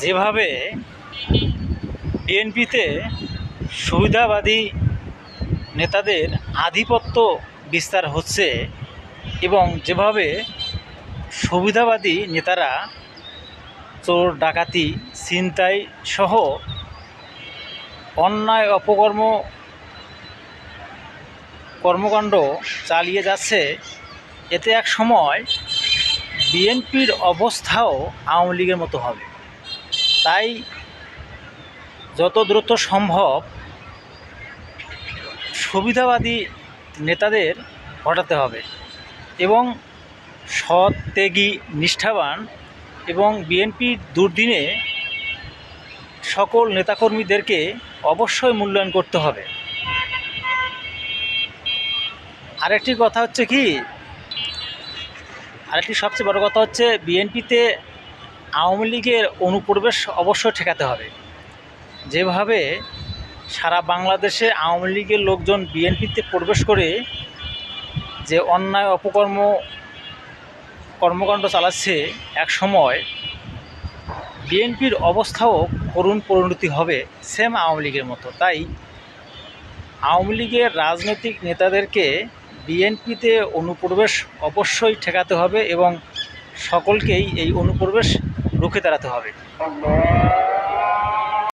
যেভাবে বিএনপিতে সুবিধাবাদী নেতাদের আধিপত্য বিস্তার হচ্ছে এবং যেভাবে সুবিধাবাদী নেতারা চোর, ডাকাতি, ছিনতাই সহ অন্যায় অপকর্ম কর্মকাণ্ড চালিয়ে যাচ্ছে, এতে এক সময় বিএনপির অবস্থাও আওয়ামী লীগের মতো হবে। তাই যত দ্রুত সম্ভব সুবিধাবাদী নেতাদের হটাতে হবে এবং সৎ নিষ্ঠাবান এবং বিএনপির দুর্দিনে সকল নেতাকর্মীদেরকে অবশ্যই মূল্যায়ন করতে হবে। আরেকটি কথা হচ্ছে কি? আরেকটি সবচেয়ে বড় কথা হচ্ছে, বিএনপিতে আওয়ামী লীগের অনুপ্রবেশ অবশ্যই ঠেকাতে হবে। যেভাবে সারা বাংলাদেশে আওয়ামী লীগের লোকজন বিএনপিতে প্রবেশ করে যে অন্যায় অপকর্ম কর্মকাণ্ড চালাচ্ছে এক সময়, বিএনপির অবস্থাও করুণ পরিণতি হবে সেম আওয়ামী লীগের মতো। তাই আওয়ামী লীগের রাজনৈতিক নেতাদেরকে বিএনপিতে অনুপ্রবেশ অবশ্যই ঠেকাতে হবে এবং সকলকেই এই অনুপ্রবেশ রুখে দাঁড়াতে হবে।